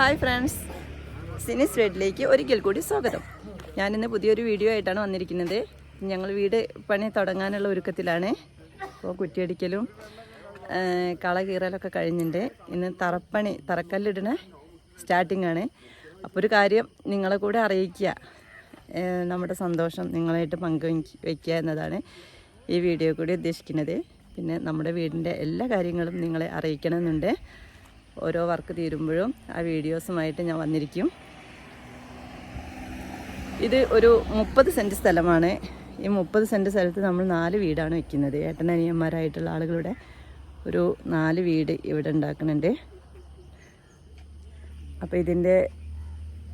Hi friends. Sini's റെഡിലേക്ക് ഒരിക്കൽ കൂടി സ്വാഗതം. ഞാനിന്ന് പുതിയൊരു വീഡിയോ ആയിട്ടാണ് വന്നിരിക്കുന്നത്. ഞങ്ങൾ വീട് പണി തുടങ്ങാനുള്ള ഒരുക്കത്തിലാണ്. അപ്പോൾ കുറ്റിയടിക്കലും കള കീറലൊക്കെ കഴിഞ്ഞിട്ടുണ്ട് ഇന്ന് തറപ്പണി തറക്കല്ലിടണ സ്റ്റാർട്ടിംഗ് ആണ്. അപ്പോൾ ഒരു കാര്യം നിങ്ങളെ കൂടെ അറിയിക്കുക. നമ്മുടെ സന്തോഷം നിങ്ങളായിട്ട് പങ്കുവയ്ക്കുക എന്നതാണ് ഈ വീഡിയോ കൂടി ഉദ്ദേശിക്കുന്നത്. പിന്നെ നമ്മുടെ വീടിന്റെ എല്ലാ കാര്യങ്ങളും നിങ്ങളെ അറിയിക്കണമെന്നുണ്ട്. ഓരോ വർക്ക് തീരുമ്പോഴും ആ വീഡിയോസുമായിട്ട് ഞാൻ വന്നിരിക്കും. ഇത് ഒരു മുപ്പത് സെന്റ് സ്ഥലമാണ്. ഈ മുപ്പത് സെന്റ് സ്ഥലത്ത് നമ്മൾ നാല് വീടാണ് വെക്കുന്നത്. ഏട്ടനനിയന്മാരായിട്ടുള്ള ആളുകളുടെ ഒരു നാല് വീട് ഇവിടെ ഉണ്ടാക്കുന്നുണ്ട്. അപ്പോൾ ഇതിന്റെ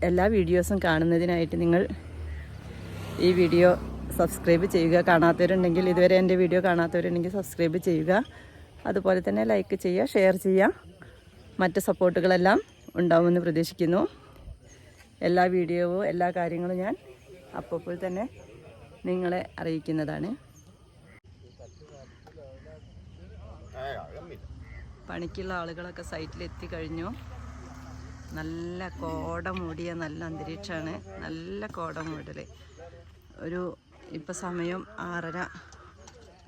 എല്ലാ വീഡിയോസും കാണുന്നതിനായിട്ട് നിങ്ങൾ ഈ വീഡിയോ സബ്സ്ക്രൈബ് ചെയ്യുക. കാണാത്തവരുണ്ടെങ്കിൽ ഇതുവരെ എന്റെ വീഡിയോ കാണാത്തവരുണ്ടെങ്കിൽ സബ്സ്ക്രൈബ് ചെയ്യുക. അതുപോലെ തന്നെ ലൈക്ക് ചെയ്യുക ഷെയർ ചെയ്യുക. മറ്റ് സപ്പോർട്ടുകളെല്ലാം ഉണ്ടാവുമെന്ന് പ്രതീക്ഷിക്കുന്നു. എല്ലാ വീഡിയോവും എല്ലാ കാര്യങ്ങളും ഞാൻ അപ്പോൾ തന്നെ നിങ്ങളെ അറിയിക്കുന്നതാണ്. പണിക്കുള്ള ആളുകളൊക്കെ സൈറ്റിൽ എത്തിക്കഴിഞ്ഞു നല്ല കോട മൂടിയ നല്ല അന്തരീക്ഷമാണ്. നല്ല കോട മൂടൽ ഒരു ഇപ്പം സമയം ആറര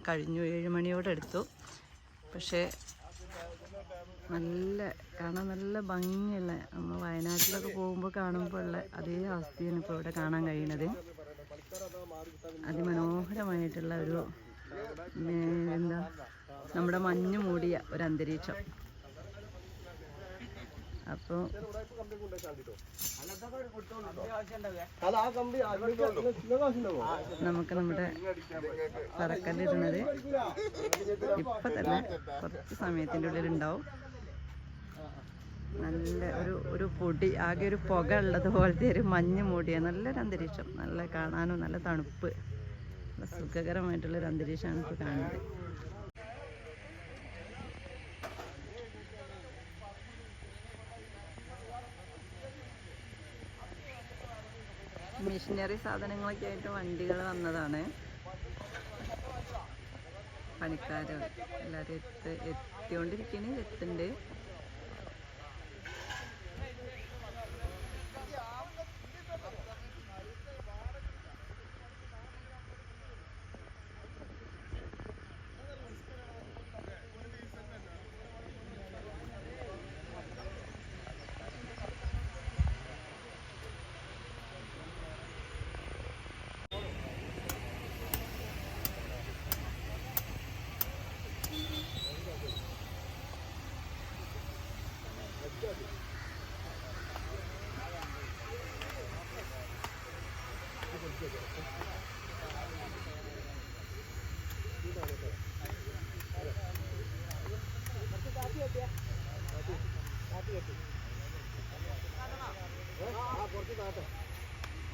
കഴിഞ്ഞു. ഏഴ് മണിയോടെടുത്തു പക്ഷേ നല്ല കാണാൻ നല്ല ഭംഗിയുള്ള നമ്മൾ വയനാട്ടിലൊക്കെ പോകുമ്പോൾ കാണുമ്പോൾ ഉള്ള അതേ അവസ്ഥയാണ് ഇപ്പോൾ ഇവിടെ കാണാൻ കഴിയുന്നത്. അതിമനോഹരമായിട്ടുള്ള ഒരു എന്താ നമ്മുടെ മഞ്ഞ് മൂടിയ ഒരു അന്തരീക്ഷം. അപ്പോൾ നമുക്ക് നമ്മുടെ തറക്കല്ലിടുന്നത് ഇപ്പം തന്നെ കുറച്ച് സമയത്തിന്റെ ഉള്ളിൽ ഉണ്ടാവും നല്ല ഒരു ഒരു പൊടി ആകെ ഒരു പുക ഉള്ളത് പോലത്തെ ഒരു മഞ്ഞ് മൂടിയ നല്ലൊരു അന്തരീക്ഷം. നല്ല കാണാനും നല്ല തണുപ്പ്. നല്ല സുഖകരമായിട്ടുള്ളൊരു അന്തരീക്ഷമാണ് ഇപ്പോൾ കാണുന്നത്. മെഷീനറി സാധനങ്ങളൊക്കെ ആയിട്ട് വണ്ടികൾ വന്നതാണ്. പണിക്കാർ എല്ലാവരും എത്ത് എത്തിക്കൊണ്ടിരിക്കണേ എത്തുന്നുണ്ട്.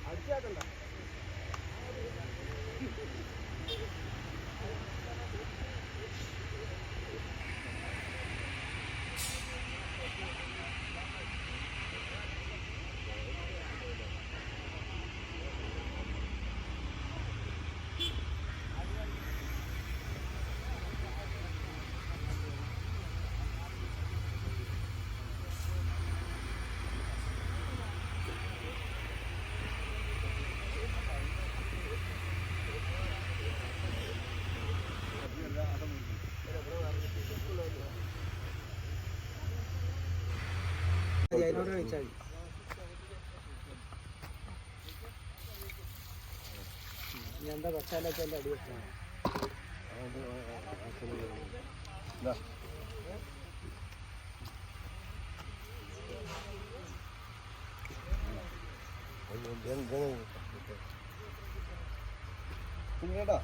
അടിച്ചാക്കണ്ട എന്താ അടി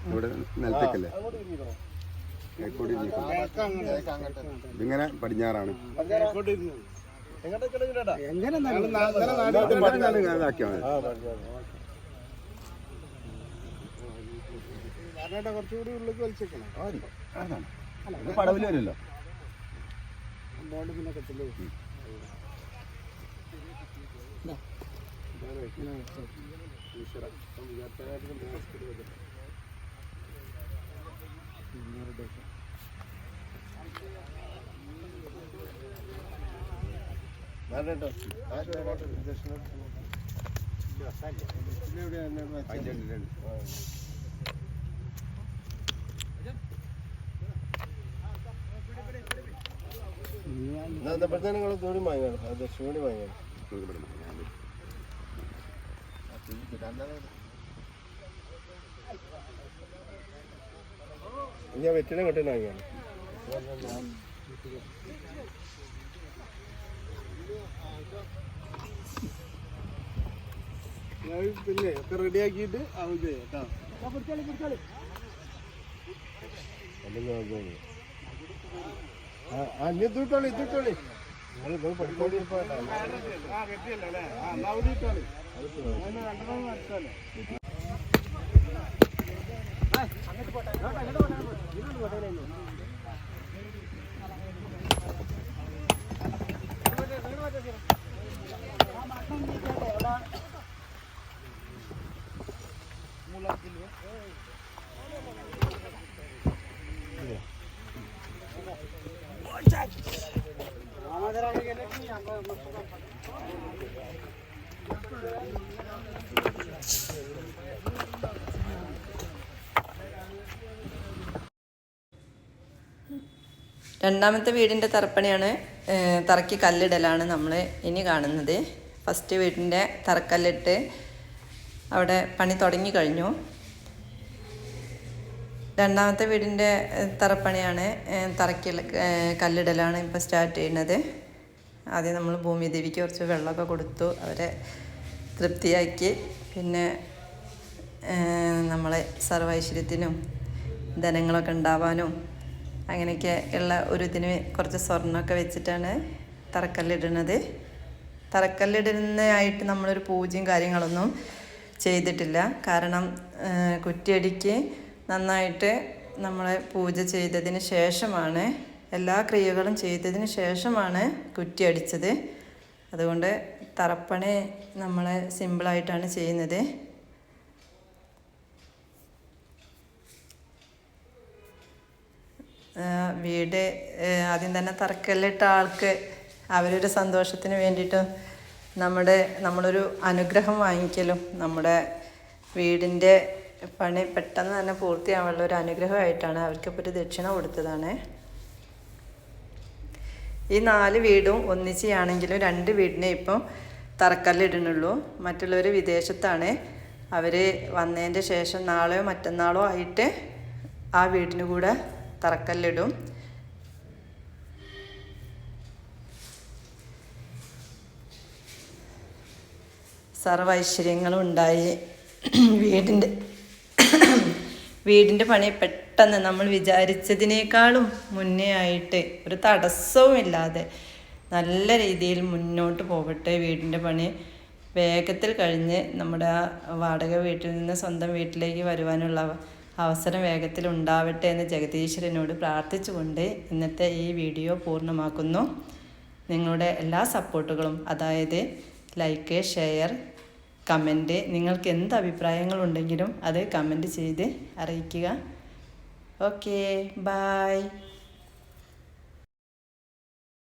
ഇവിടെ നിലത്തേക്കല്ലേ? ഇങ്ങനെ പടിഞ്ഞാറാണ്. എങ്ങനെ കുറച്ചുകൂടി ഉള്ളിലേക്ക് വലിച്ചേക്കണം. പടവിൽ വരുമല്ലോ. പിന്നെ കെട്ടില്ലേ ഞാൻ വെറ്റിനെ കെട്ടിന് വാങ്ങിയാണ്? പിന്നെ ഒക്കെ റെഡിയാക്കിയിട്ട് ആവും ചെയ്യാം കേട്ടോ. ആ അന്യ ഇട്ടിട്ടോളി ഇട്ടിട്ടോളി നിങ്ങൾ നിങ്ങൾ പഠിക്കോളി ഇപ്പൊ ആ കെട്ടിയല്ലേ അല്ലേ ആ എന്നാ രണ്ടാമത്തെ വീടിന്റെ തറപ്പണിയാണ് തറക്കി കല്ലിടലാണ് നമ്മൾ ഇനി കാണുന്നത്. ഫസ്റ്റ് വീടിന്റെ തറക്കല്ലിട്ട് അവിടെ പണി തുടങ്ങി കഴിഞ്ഞു. രണ്ടാമത്തെ വീടിന്റെ തറപ്പണിയാണ് തറക്കി കല്ലിടലാണ് ഇപ്പോൾ സ്റ്റാർട്ട് ചെയ്യുന്നത്. ആദ്യം നമ്മൾ ഭൂമി ദേവിക്ക് കുറച്ച് വെള്ളമൊക്കെ കൊടുത്തു. അവരെ തൃപ്തിയാക്കി. പിന്നെ നമ്മളെ സർവൈശ്വര്യത്തിനും ധനങ്ങളൊക്കെ ഉണ്ടാവാനും അങ്ങനെയൊക്കെ ഉള്ള ഒരു ഇതിന് കുറച്ച് സ്വർണമൊക്കെ വെച്ചിട്ടാണ് തറക്കല്ലിടുന്നത്. തറക്കല്ലിടുന്നതായിട്ട് നമ്മളൊരു പൂജയും കാര്യങ്ങളൊന്നും ചെയ്തിട്ടില്ല. കാരണം കുറ്റിയടിക്ക് നന്നായിട്ട് നമ്മളെ പൂജ ചെയ്തതിന് ശേഷമാണ് എല്ലാ ക്രിയകളും ചെയ്തതിന് ശേഷമാണ് കുറ്റി അടിച്ചത്. അതുകൊണ്ട് തറപ്പണി നമ്മൾ സിമ്പിളായിട്ടാണ് ചെയ്യുന്നത്. വീട് ആദ്യം തന്നെ തറക്കല്ലിട്ട ആൾക്ക് അവരൊരു സന്തോഷത്തിന് വേണ്ടിയിട്ടും നമ്മുടെ നമ്മളൊരു അനുഗ്രഹം വാങ്ങിക്കലും. നമ്മുടെ വീടിന്റെ പണി പെട്ടെന്ന് തന്നെ പൂർത്തിയാവാനുള്ള ഒരു അനുഗ്രഹമായിട്ടാണ് അവർക്കിപ്പോൾ ഒരു ദക്ഷിണ കൊടുത്തതാണ്. ഈ നാല് വീടും ഒന്നിച്ചാണെങ്കിലും രണ്ട് വീടിനെ ഇപ്പം തറക്കല്ലിടുന്നുള്ളൂ. മറ്റുള്ളവർ വിദേശത്താണ്. അവർ വന്നതിന്റെ ശേഷം നാളെയോ മറ്റന്നാളോ ആയിട്ട് ആ വീടിന് കൂടെ തറക്കല്ലിടും. സർവ ഐശ്വര്യങ്ങളും ഉണ്ടായി. വീടിന്റെ വീടിന്റെ പണി പെട്ടെന്ന് നമ്മൾ വിചാരിച്ചതിനേക്കാളും മുന്നേ ആയിട്ട് ഒരു തടസ്സവുമില്ലാതെ നല്ല രീതിയിൽ മുന്നോട്ട് പോകട്ടെ വീടിന്റെ പണി. വേഗത്തിൽ കഴിഞ്ഞ് നമ്മുടെ ആ വാടക വീട്ടിൽ നിന്ന് സ്വന്തം വീട്ടിലേക്ക് വരുവാനുള്ള അവസരം വേഗത്തിൽ ഉണ്ടാവട്ടെ എന്ന് ജഗദീശ്വരനോട് പ്രാർത്ഥിച്ചുകൊണ്ട് ഇന്നത്തെ ഈ വീഡിയോ പൂർണമാക്കുന്നു. നിങ്ങളുടെ എല്ലാ സപ്പോർട്ടുകളും അതായത് ലൈക്ക് ഷെയർ കമന്റ് നിങ്ങൾക്ക് എന്ത് അഭിപ്രായങ്ങളുണ്ടെങ്കിലും അത് കമന്റ് ചെയ്ത് അറിയിക്കുക. Okay bye